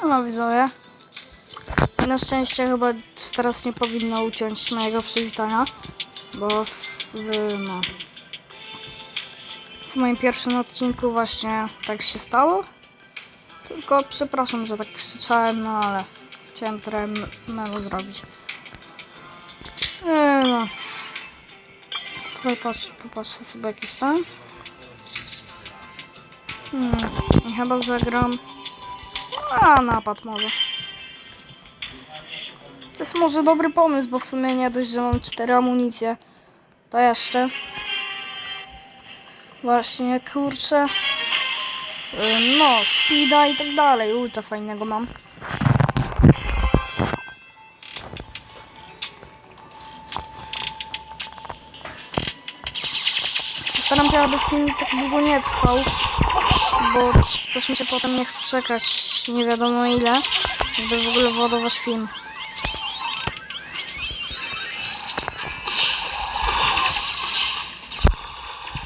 Siema widzowie. Na szczęście chyba teraz nie powinno uciąć mojego przywitania, bo w, no, w moim pierwszym odcinku właśnie tak się stało. Tylko przepraszam, że tak krzyczałem, no ale chciałem trochę m- memu zrobić. Eee, no. Tutaj patrz, popatrzę sobie jakiś tam. Hmm, i chyba zagram a, napad może. To jest może dobry pomysł, bo w sumie nie dość, że mam cztery amunicje, to jeszcze. Właśnie, kurczę. Y, No, speeda i tak dalej. Ulta fajnego mam. Staram się, aby film tak długo nie trwał bo też mi się potem nie chce czekać nie wiadomo ile, żeby w ogóle władować film.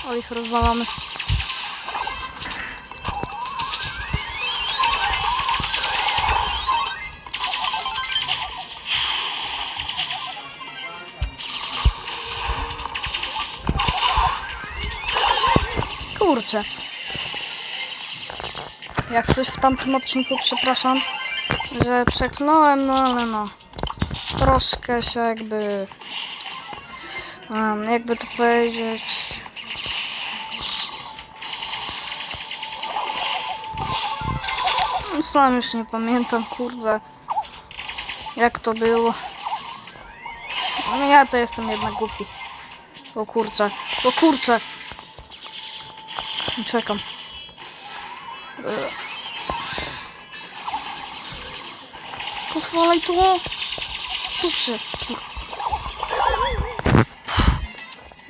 O, ich rozwalamy. Kurczę. Jak coś w tamtym odcinku, przepraszam, że przeklnąłem, no ale no. Troszkę się jakby... Um, jakby to powiedzieć... Sam już nie pamiętam, kurde. Jak to było. No ja to jestem jednak głupi. O kurczę, o kurczę. Czekam. Pozwalaj to! Dobrze.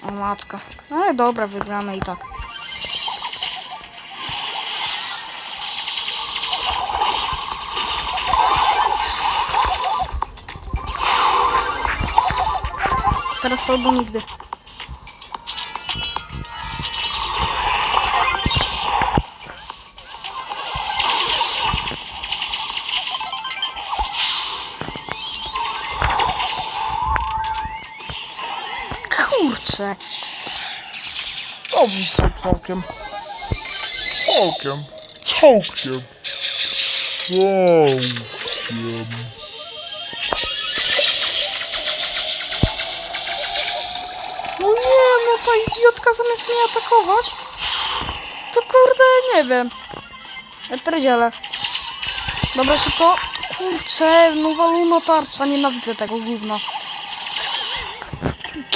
O matka. Ale dobra, wygramy i tak. Teraz albo nigdy. Kurczę. Dobrze całkiem. Całkiem. Całkiem. Całkiem. No nie, no ta idiotka zamiast mnie atakować, to kurde, nie wiem. Ja pierdzielę. Dobra, szybko. Kurczę, nowa luna tarcza, nienawidzę tego gówna.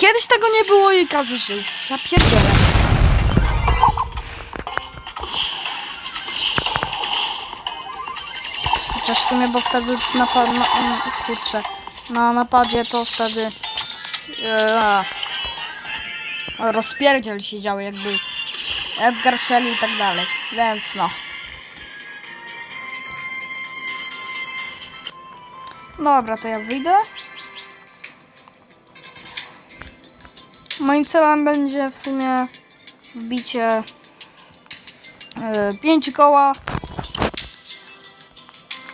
Kiedyś tego nie było i każdy żył. Ja. Chociaż w sumie, bo wtedy napad... Na, mm, kurczę. Na napadzie to wtedy... Eee, rozpierdziel się działy jakby Edgar Shelley i tak dalej, więc no. Dobra, to ja wyjdę. Moim celem będzie w sumie wbicie 5 koła.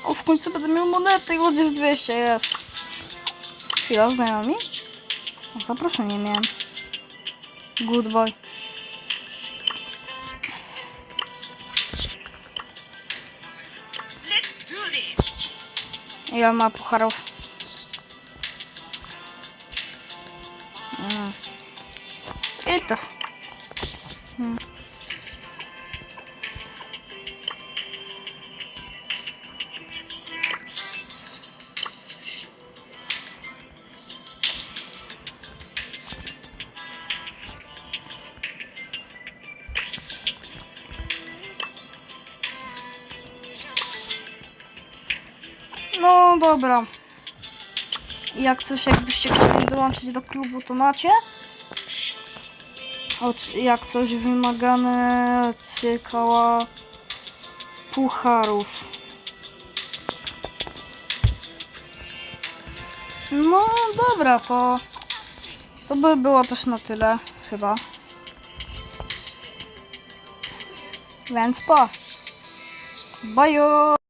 O, w końcu będę miał monety, chociaż 200 jest. Chwila, znajomi? O, zaproszenie miałem. Good boy. Ile ma pucharów? Mm. No dobra. Jak coś, jakbyście chcieli dołączyć do klubu, to macie. Jak coś wymagane cykała pucharów. No dobra, to to by było też na tyle, chyba. Więc pa. Bye.